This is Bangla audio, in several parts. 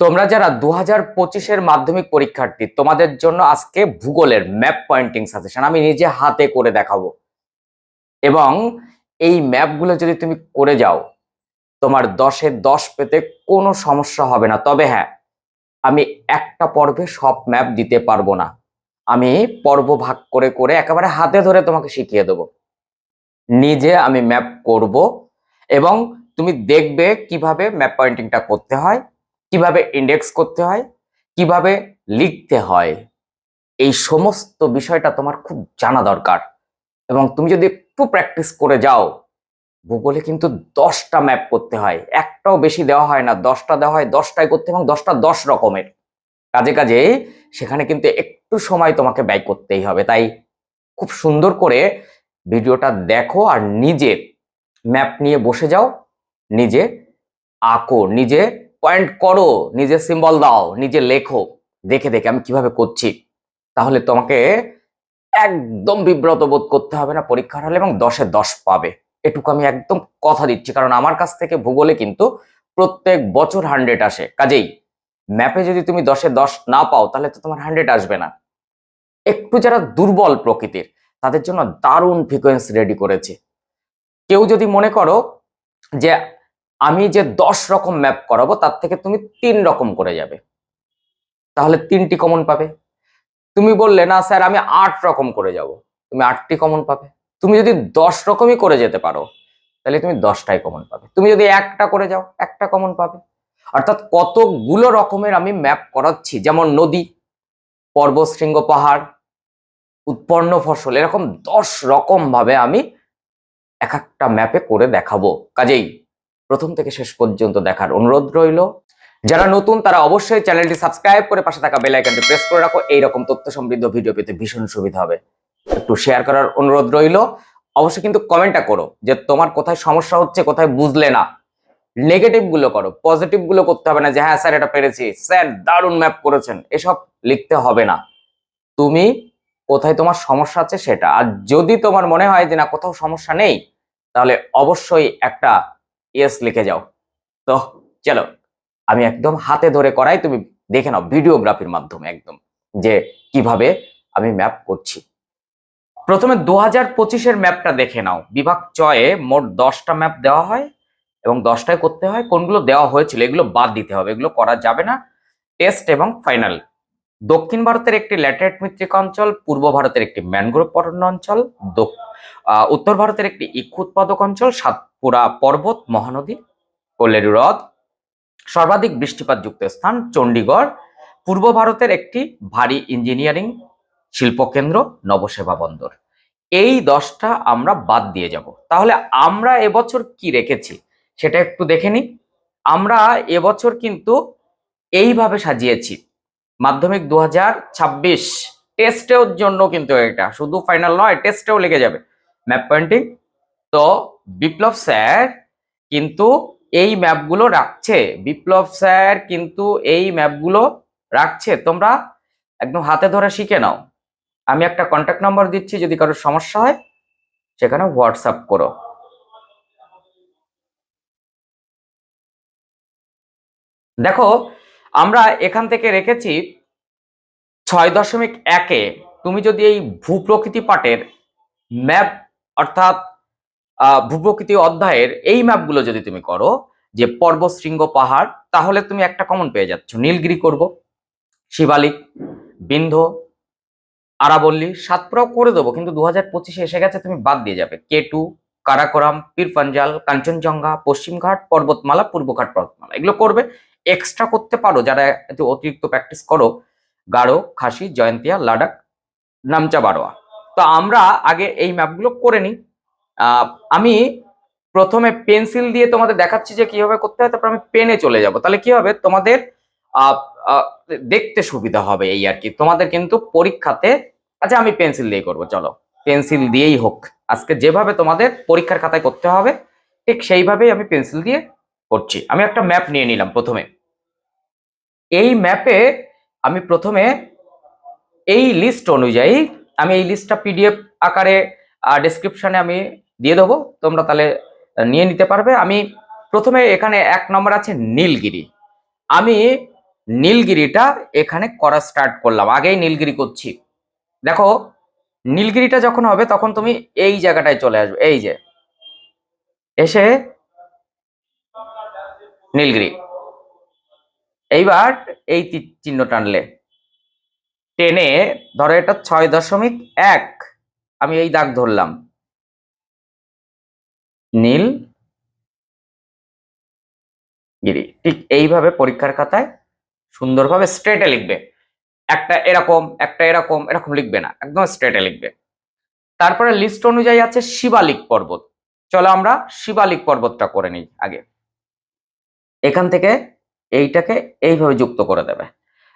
তোমরা যারা দু হাজার পঁচিশের মাধ্যমিক পরীক্ষার্থী, তোমাদের জন্য আজকে ভূগোলের ম্যাপ পয়েন্টিং সাজেশন আমি নিজে হাতে করে দেখাবো। এবং এই ম্যাপগুলো যদি তুমি করে যাও, তোমার দশে দশ পেতে কোনো সমস্যা হবে না। তবে হ্যাঁ আমি একটা পর্বে সব ম্যাপ দিতে পারব না। আমি পর্ব ভাগ করে করে একেবারে হাতে ধরে তোমাকে শিখিয়ে দেবো। নিজে আমি ম্যাপ করব এবং তুমি দেখবে কীভাবে ম্যাপ পয়েন্টিংটা করতে হয়। কীভাবে ইন্ডেক্স করতে হয়, কীভাবে লিখতে হয়, এই সমস্ত বিষয়টা তোমার খুব জানা দরকার। এবং তুমি যদি একটু প্র্যাকটিস করে যাও, ভূগোলে কিন্তু দশটা ম্যাপ করতে হয়, একটাও বেশি দেওয়া হয় না, দশটা দেওয়া হয়, দশটাই করতে এবং দশটা দশ রকমের। কাজে কাজে সেখানে কিন্তু একটু সময় তোমাকে ব্যয় করতেই হবে। তাই খুব সুন্দর করে ভিডিওটা দেখো আর নিজে ম্যাপ নিয়ে বসে যাও, নিজে আঁকো, নিজে পয়েন্ট করো নিজে সিম্বল দাও, নিজে লেখো, দেখে দেখে আমি কীভাবে করছি। তাহলে তোমাকে একদম বিব্রত বোধ করতে হবে না, পরীক্ষার হলে এবং দশে দশ পাবে। এটুকু আমি একদম কথা দিচ্ছি, কারণ আমার কাছ থেকে ভূগোলে কিন্তু প্রত্যেক বছর হান্ড্রেড আসে। কাজেই ম্যাপে যদি তুমি দশে দশ না পাও, তাহলে তো তোমার হান্ড্রেড আসবে না। একটু যারা দুর্বল প্রকৃতির, তাদের জন্য দারুণ ফ্রিকোয়েন্সি রেডি করেছে। কেউ যদি মনে করো যে আমি যে দশ রকম ম্যাপ করাবো, তার থেকে তুমি তিন রকম করে যাবে। তাহলে তিনটি কমন পাবে। তুমি বললে, না স্যার, আমি আট রকম করে যাব। তুমি আটটি কমন পাবে। তুমি যদি দশ রকমই করে যেতে পারো, তাহলে তুমি দশটাই কমন পাবে। তুমি যদি একটা করে যাও, একটা কমন পাবে। অর্থাৎ কতগুলো রকমের আমি ম্যাপ করাচ্ছি, যেমন নদী পর্বত শৃঙ্গ পাহাড়, উৎপন্ন ফসল, এরকম দশ রকম ভাবে আমি এক একটা ম্যাপে করে দেখাবো। কাজেই প্রথম থেকে শেষ পর্যন্ত দেখার অনুরোধ রইল। যারা নতুন, তারা অবশ্যই চ্যানেলটি সাবস্ক্রাইব করে পাশে থাকা বেল আইকনটি প্রেস করে রাখো। এইরকম তথ্য সমৃদ্ধ ভিডিও পেতে ভীষণ সুবিধা হবে। একটু শেয়ার করার অনুরোধ রইল। অবশ্যই কিন্তু কমেন্টটা করো যে তোমার কোথায় সমস্যা হচ্ছে, কোথায় বুঝলে না। নেগেটিভগুলো করো পজিটিভগুলো করতে হবে না যে হ্যাঁ স্যার এটা পেরেছি। স্যার দারুণ ম্যাপ করেছেন। এসব লিখতে হবে না। তুমি কোথায় তোমার সমস্যা আছে সেটা। আর যদি তোমার মনে হয় যে, না, কোথাও সমস্যা নেই, তাহলে অবশ্যই একটা ইয়েস লিখে যাও। তো চলো, আমি একদম হাতে ধরে করাই, তুমি দেখে নাও ভিডিওগ্রাফির মাধ্যমে একদম যে কীভাবে আমি ম্যাপ করছি। প্রথমে দু হাজার পঁচিশের ম্যাপটা দেখে নাও। বিভাগ চয়ে মোট দশটা ম্যাপ দেওয়া হয় এবং দশটায় করতে হয়। কোনগুলো দেওয়া হয়েছিল, এগুলো বাদ দিতে হবে, এগুলো করা যাবে না। টেস্ট এবং ফাইনাল দক্ষিণ ভারতের একটি ল্যাটেরাইট মৃত্তিক অঞ্চল, পূর্ব ভারতের একটি ম্যানগ্রোভ অরণ্য অঞ্চল উত্তর ভারতের একটি ইক্ষু উৎপাদক অঞ্চল, সাতপুরা পর্বত, মহানদী, কল্লেরু হ্রদ, সর্বাধিক বৃষ্টিপাতযুক্ত স্থান, চণ্ডীগড়, পূর্ব ভারতের একটি ভারী ইঞ্জিনিয়ারিং শিল্পকেন্দ্র, নবসেবা বন্দর। এই দশটা আমরা বাদ দিয়ে যাব। তাহলে আমরা এবছর কি রেখেছি? সেটা একটু দেখে নিই। আমরা এবছর কিন্তু এইভাবে সাজিয়েছি। মাধ্যমিক দু হাজার ছাব্বিশ টেস্টের জন্য কিন্তু এটা। শুধু ফাইনাল নয়, টেস্টেও লেগে যাবে। ম্যাপ পয়েন্টিং তো বিপ্লব স্যার কিন্তু এই ম্যাপগুলো রাখছে। বিপ্লব স্যার কিন্তু এই ম্যাপগুলো রাখছে। তোমরা একদম হাতে ধরে শিখে নাও। আমি একটা কন্ট্যাক্ট নাম্বার দিচ্ছি, যদি কারোর সমস্যা হয়, সেখানে হোয়াটসঅ্যাপ করো। দেখো আমরা এখান থেকে রেখেছি ছয় দশমিক একে তুমি যদি এই ভূপ্রকৃতি পাঠের ম্যাপ অর্থাৎ ভূপ্রকৃতি অধ্যায়ের এই ম্যাপগুলো যদি তুমি করো, যে পর্বত শৃঙ্গ পাহাড়, তাহলে তুমি একটা কমন পেয়ে যাচ্ছ। নীলগিরি করব, শিবালিক বিন্ধ আরাবল্লী, সাতপুরাও করে দেবো, কিন্তু দু হাজার পঁচিশে এসে গেছে, তুমি বাদ দিয়ে যাবে। কেটু, কারাকোরাম পীর পাঞ্জাল কাঞ্চনজঙ্ঘা, পশ্চিমঘাট, পর্বতমালা, পূর্বঘাট, পর্বতমালা, এগুলো করবে। এক্সট্রা করতে পারো, যারা অতিরিক্ত প্র্যাকটিস করো গাঢ় খাসি, জয়ন্তিয়া লাদাখ নামচা, বারোয়া। তো আমরা আগে এই ম্যাপগুলো করে নিই। আমি প্রথমে পেন্সিল দিয়ে তোমাদের দেখাচ্ছি যে কীভাবে করতে হয়, তারপর আমি পেনে চলে যাব। তাহলে কি হবে? তোমাদের দেখতে সুবিধা হবে এই আর কি। তোমাদের কিন্তু পরীক্ষাতে আচ্ছা আমি পেন্সিল দিয়ে করব, চলো। পেন্সিল দিয়েই হোক। আজকে যেভাবে তোমাদের পরীক্ষার খাতায় করতে হবে, ঠিক সেইভাবেই আমি পেন্সিল দিয়ে করছি। আমি একটা ম্যাপ নিয়ে নিলাম প্রথমে। এই ম্যাপে আমি প্রথমে এই লিস্ট অনুযায়ী আমি এই লিস্টটা পিডিএফ আকারে ডেসক্রিপশনে আমি দিয়ে দেবো। তোমরা তাহলে নিয়ে নিতে পারবে। আমি প্রথমে এখানে এক নম্বর আছে নীলগিরি। আমি নীলগিরিটা এখানে করা স্টার্ট করলাম। আগেই নীলগিরি করছি। দেখো, নীলগিরিটা যখন হবে তখন তুমি এই জায়গাটায় চলে আসবে। এই যে, এসে নীলগিরি। এইবার এই চিহ্ন টানলে। টেনে ধরো এটা ছয় দশমিক এক, আমি এই দাগ ধরলাম। নীল, গিরি, ঠিক এইভাবে পরীক্ষার খাতায় সুন্দরভাবে স্ট্রেটে লিখবে। একটা এরকম একটা এরকম এরকম লিখবে না, একদম স্ট্রেটে লিখবে। তারপরে লিস্ট অনুযায়ী আছে শিবালিক পর্বত। চলো আমরা শিবালিক পর্বতটা করে নিই আগে। এখান থেকে এইটাকে এইভাবে যুক্ত করে দেবে।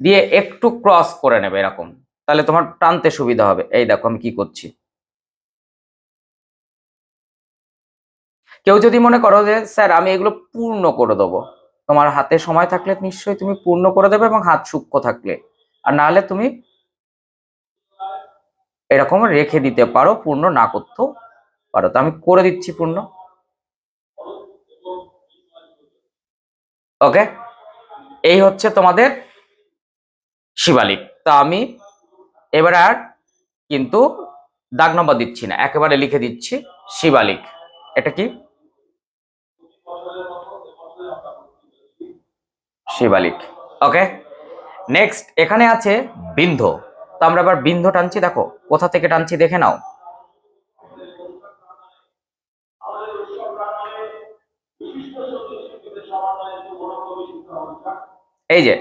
দিয়ে একটু ক্রস করে নেবে এরকম। তাহলে তোমার টানতে সুবিধা হবে। এই দেখো আমি কি করছি। কেউ যদি মনে করো যে, স্যার, আমি এগুলো পূর্ণ করে দেবো। তোমার হাতে সময় থাকলে নিশ্চয়ই তুমি পূর্ণ করে দেবে এবং হাত সূক্ষ্ম থাকলে। আর নাহলে তুমি এরকম রেখে দিতে পারো, পূর্ণ না করতেও পারো। তো আমি করে দিচ্ছি পূর্ণ। ওকে? এই হচ্ছে তোমাদের শিবালিক। তা আমি এবার আর কিন্তু দাগ নম্বর দিচ্ছি না, একেবারে লিখে দিচ্ছি শিবালিক। এটা কি? শিবালিক। ওকে? নেক্সট এখানে আছে বিন্ধ। তো আমরা এবার বিন্ধ টানছি, দেখো, কোথা থেকে টানছি দেখে নাও। এই যে,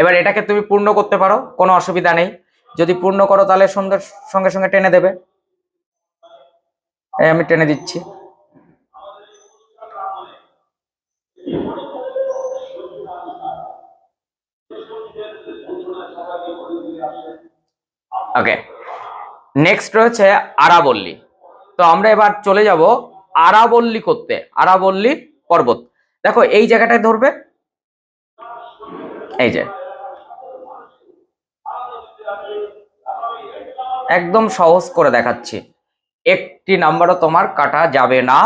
এবার এটাকে তুমি পূর্ণ করতে পারো, কোনো অসুবিধা নেই। যদি পূর্ণ করো তাহলে সুন্দর, সঙ্গে সঙ্গে টেনে দেবে। এই আমি টেনে দিচ্ছি। ওকে নেক্সট রয়েছে আরাবল্লী। তো আমরা এবার চলে যাব আরাবল্লী করতে, আরাবল্লী পর্বত। দেখো, এই জায়গাটায় ধরবে এই যে। একদম সহজ করে দেখাচ্ছি। একটি নাম্বারও তোমার কাটা যাবে না।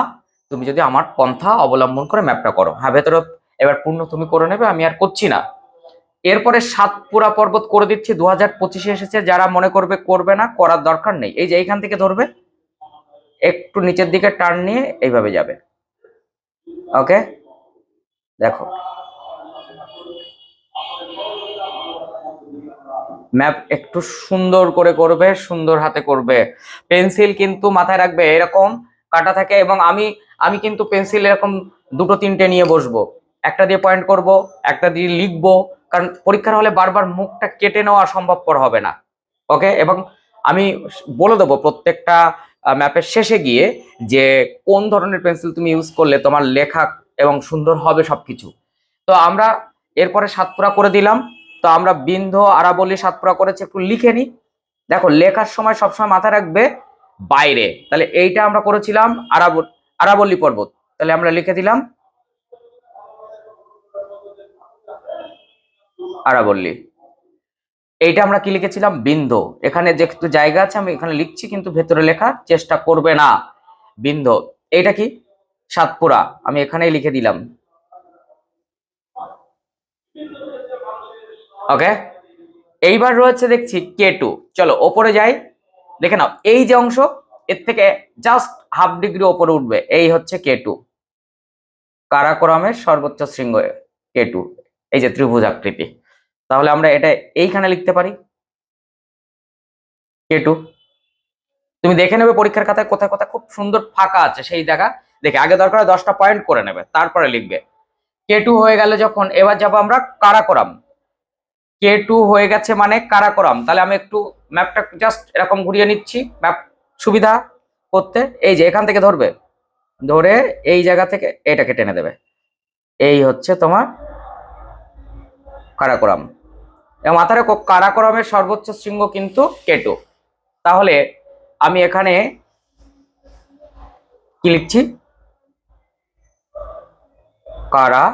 তুমি যদি আমার পন্থা অবলম্বন করে ম্যাপটা করো। হ্যাঁ ভেতরে এবার পূর্ণ তুমি করে নেবে, আমি আর করছি না। এরপরে সাতপুরা পর্বত করে দিচ্ছি। দু হাজার পঁচিশে এসেছে, যারা মনে করবে করবে না, করার দরকার নেই। এই যে এইখান থেকে ধরবে, একটু নিচের দিকে টার্ন নিয়ে এইভাবে যাবে। ওকে? দেখো। ম্যাপ একটু সুন্দর করে করবে, সুন্দর হাতে করবে। পেন্সিল কিন্তু মাথায় রাখবে, এরকম কাটা থাকে এবং আমি আমি কিন্তু পেন্সিল এরকম দুটো তিনটে নিয়ে বসবো। একটা দিয়ে পয়েন্ট করব, একটা দিয়ে লিখব, কারণ পরীক্ষার হলে বারবার মুখটা কেটে নেওয়া সম্ভবপর হবে না। ওকে এবং আমি বলে দেবো প্রত্যেকটা ম্যাপের শেষে গিয়ে যে কোন ধরনের পেন্সিল তুমি ইউজ করলে তোমার লেখা এবং সুন্দর হবে সবকিছু। তো আমরা এরপরে সাতপুরা করে দিলাম। তো আমরা বিন্ধ, আরাবলি, সাতপুরা করেছি, একটু লিখে নিই। দেখো, লেখার সময় সবসময় মাথায় রাখবে বাইরে। তাহলে এইটা আমরা করেছিলাম আরাব আরাবল্লী পর্বত। তাহলে আমরা লিখে দিলাম আরাবল্লী এইটা আমরা কি লিখেছিলাম? বিন্ধ। এখানে যে জায়গা আছে, আমি এখানে লিখছি, কিন্তু ভেতরে লেখার চেষ্টা করবে না। বিন্ধ। এইটা কি? সাতপুরা। আমি এখানেই লিখে দিলাম। ওকে এইবার রয়েছে দেখছি কে টু চলো, ওপরে যাই, দেখে নাও। এই যে অংশ, এর থেকে জাস্ট হাফ ডিগ্রি ওপরে উঠবে। এই হচ্ছে কে টু কারাকোরামের সর্বোচ্চ শৃঙ্গ কে টু এই যে ত্রিভুজ আকৃতি। তাহলে আমরা এটা এইখানে লিখতে পারি। কে টু তুমি দেখে নেবে পরীক্ষার খাতায় কোথায় কোথায় খুব সুন্দর ফাঁকা আছে সেই জায়গা। দেখে আগে দরকার দশটা পয়েন্ট করে নেবে, তারপরে লিখবে। কে টু হয়ে গেলে যখন, এবার যাব আমরা কারাকোরাম। কে টু হয়ে গেছে মানে কারাকোরাম। তাহলে আমি একটু ম্যাপটা জাস্ট এরকম ঘুরিয়ে নিচ্ছি ম্যাপ সুবিধা করতে। এই যে এখান থেকে ধরবে, ধরে এই জায়গা থেকে এটাকে টেনে দেবে। এই হচ্ছে তোমার কারাকোরাম। রাখো কারাকোরামের সর্বোচ্চ শৃঙ্গ কিন্তু কেটু তাহলে আমি এখানে কি লিখছি? কারা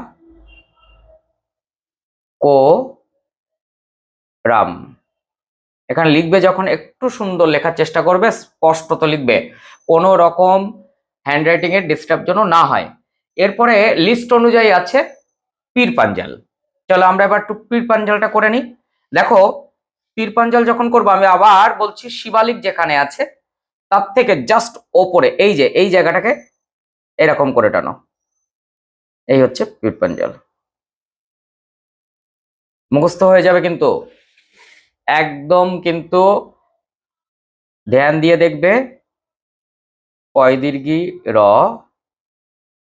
কো রাম। এখানে লিখবে যখন একটু সুন্দর লেখার চেষ্টা করবে, স্পষ্টত লিখবে, কোনো রকম হ্যান্ডরাইটিং এর ডিস্টার্ব যেন না হয়। এরপরে লিস্ট অনুযায়ী আছে পীর পাঞ্জাল। চলো আমরা এবার একটু পীর পাঞ্জালটা করে নিই। দেখো, পীর পাঞ্জাল যখন করব, আমি আবার বলছি শিবালিক যেখানে আছে, তার থেকে জাস্ট ওপরে, এই যে, এই জায়গাটাকে এরকম করে টানো। এই হচ্ছে পীর পাঞ্জাল। মুখস্থ হয়ে যাবে কিন্তু। একদম কিন্তু ধ্যান দিয়ে দেখবে পয় দীর্ঘি র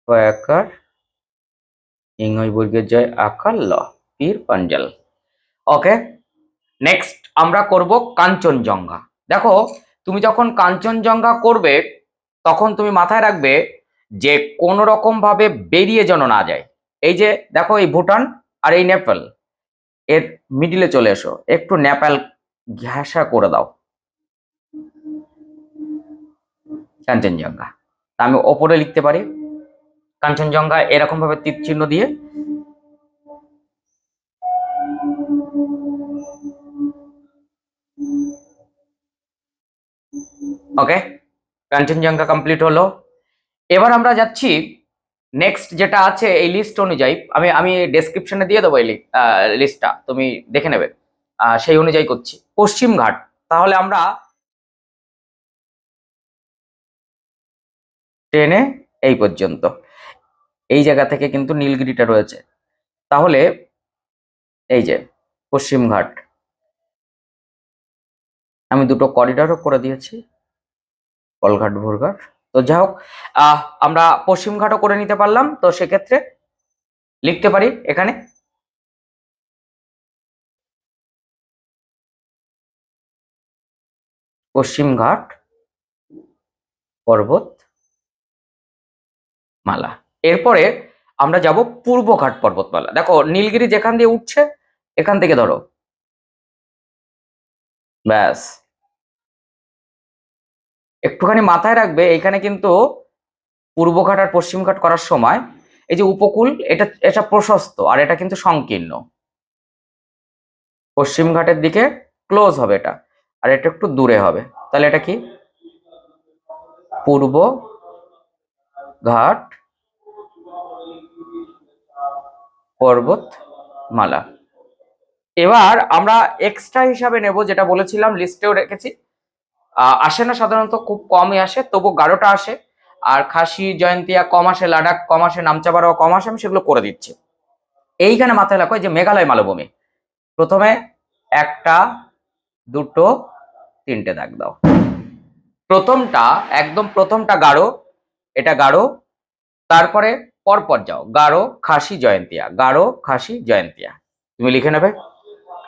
পয়াকার ইংয় বর্গের জয় আকার ল পীর পাঞ্জাল। ওকে নেক্সট আমরা করব কাঞ্চনজঙ্ঘা। দেখো, তুমি যখন কাঞ্চনজঙ্ঘা করবে, তখন তুমি মাথায় রাখবে যে কোন রকম ভাবে বেরিয়ে যেন না যায়। এই যে, দেখো এই ভুটান আর এই নেপাল। এর মিডিলে চলে এসো। একটু নেপাল ঘেঁষা করে দাও। কাঞ্চনজঙ্ঘা। আমি ওপরে লিখতে পারি। কাঞ্চনজঙ্ঘা এরকম ভাবে তীর চিহ্ন দিয়ে ওকে কাঞ্চনজঙ্ঘা কমপ্লিট হলো। এবার আমরা যাচ্ছি নেক্সট যেটা আছে এই লিস্ট অনুযায়ী, আমি আমি ডেসক্রিপশনে দিয়ে দেবো এই লিস্টটা তুমি দেখে নেবে। সেই অনুযায়ী করছি। পশ্চিম ঘাট, তাহলে আমরা ট্রেনে এই পর্যন্ত। এই জায়গা থেকে কিন্তু নীলগিরিটা রয়েছে। তাহলে এই যে, পশ্চিম ঘাট। আমি দুটো করিডরও করে দিয়েছি। কলঘাট ভোরঘাট তো যাই হোক আমরা পশ্চিম ঘাটও করে নিতে পারলাম, তো সেক্ষেত্রে লিখতে পারি এখানে। পশ্চিম ঘাট, পর্বত, মালা। এরপরে আমরা যাব পূর্বঘাট পর্বতমালা। দেখো, নীলগিরি যেখান দিয়ে উঠছে, এখান থেকে ধরো। ব্যাস। একটুখানি মাথায় রাখবে, এখানে কিন্তু পূর্বঘাট আর পশ্চিমঘাট করার সময় এই যে উপকূল, এটা এটা প্রশস্ত আর এটা কিন্তু সংকীর্ণ। পশ্চিম ঘাটের দিকে ক্লোজ হবে এটা আর এটা একটু দূরে হবে। তাহলে এটা কি? পূর্ব ঘাট পর্বতমালা। এবার আমরা এক্সট্রা হিসাবে নেব যেটা বলেছিলাম লিস্টেও রেখেছি। আসে না সাধারণত, খুব কমই আসে, তবু গাঢ়টা আসে। আর খাসি, জয়ন্তিয়া কম আসে, লাডাখ কম আসে, নামচাপাড়াও কম আসে, আমি সেগুলো করে দিচ্ছি। এইখানে মাথায় রাখো যে মেঘালয় মালভূমি। প্রথমে একটা, দুটো, তিনটে দাগ দাও। প্রথমটা, একদম প্রথমটা গাঢ়, এটা গাঢ়, তারপরে পরপর যাও, গাঢ়, খাসি, জয়ন্তিয়া, গাঢ়, খাসি, জয়ন্তিয়া। তুমি লিখে নেবে।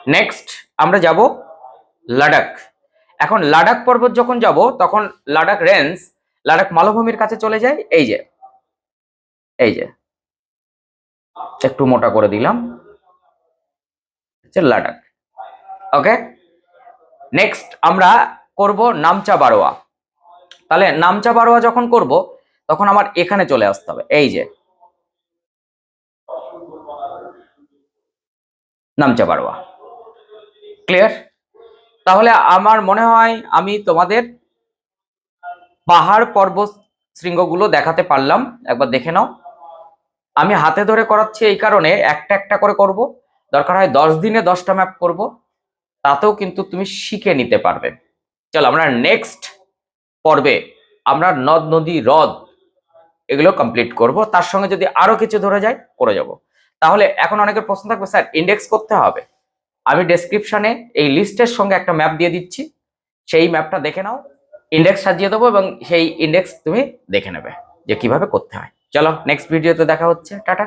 নেক্সট আমরা যাব লাদাখ এখন লাদাখ পর্বত যখন যাব, তখন লাদাখ রেঞ্জ লাদাখ মালভূমির কাছে চলে যায় এই যে এই যে, একটু মোটা করে দিলাম লাদাখ ওকে? নেক্সট আমরা করব নামচা বারোয়া। তাহলে নামচা বারোয়া যখন করব, তখন আমার এখানে চলে আসতে হবে, এই যে, নামচা বারোয়া। ক্লিয়ার তাহলে আমার মনে হয় আমি তোমাদের পাহাড় পর্বত শৃঙ্গগুলো দেখাতে পারলাম। একবার দেখে নাও। আমি হাতে ধরে করাচ্ছি এই কারণে একটা একটা করে করব। দরকার হয় দশ দিনে দশটা ম্যাপ করব। তাতেও কিন্তু তুমি শিখে নিতে পারবে। চলো আমরা নেক্সট পর্বে আমরা নদ, নদী, হ্রদ এগুলো কমপ্লিট করব। তার সঙ্গে যদি আরও কিছু ধরে যায়, করে যাব। তাহলে এখন অনেকের প্রশ্ন থাকবে, স্যার ইন্ডেক্স করতে হবে? আমি ডেসক্রিপশানে এই লিস্টের সঙ্গে একটা ম্যাপ দিয়ে দিচ্ছি। সেই ম্যাপটা দেখে নাও ইন্ডেক্স সাজিয়ে দেবো এবং সেই ইন্ডেক্স তুমি দেখে নেবে যে কীভাবে করতে হয়। চলো নেক্সট ভিডিওতে দেখা হচ্ছে। টাটা।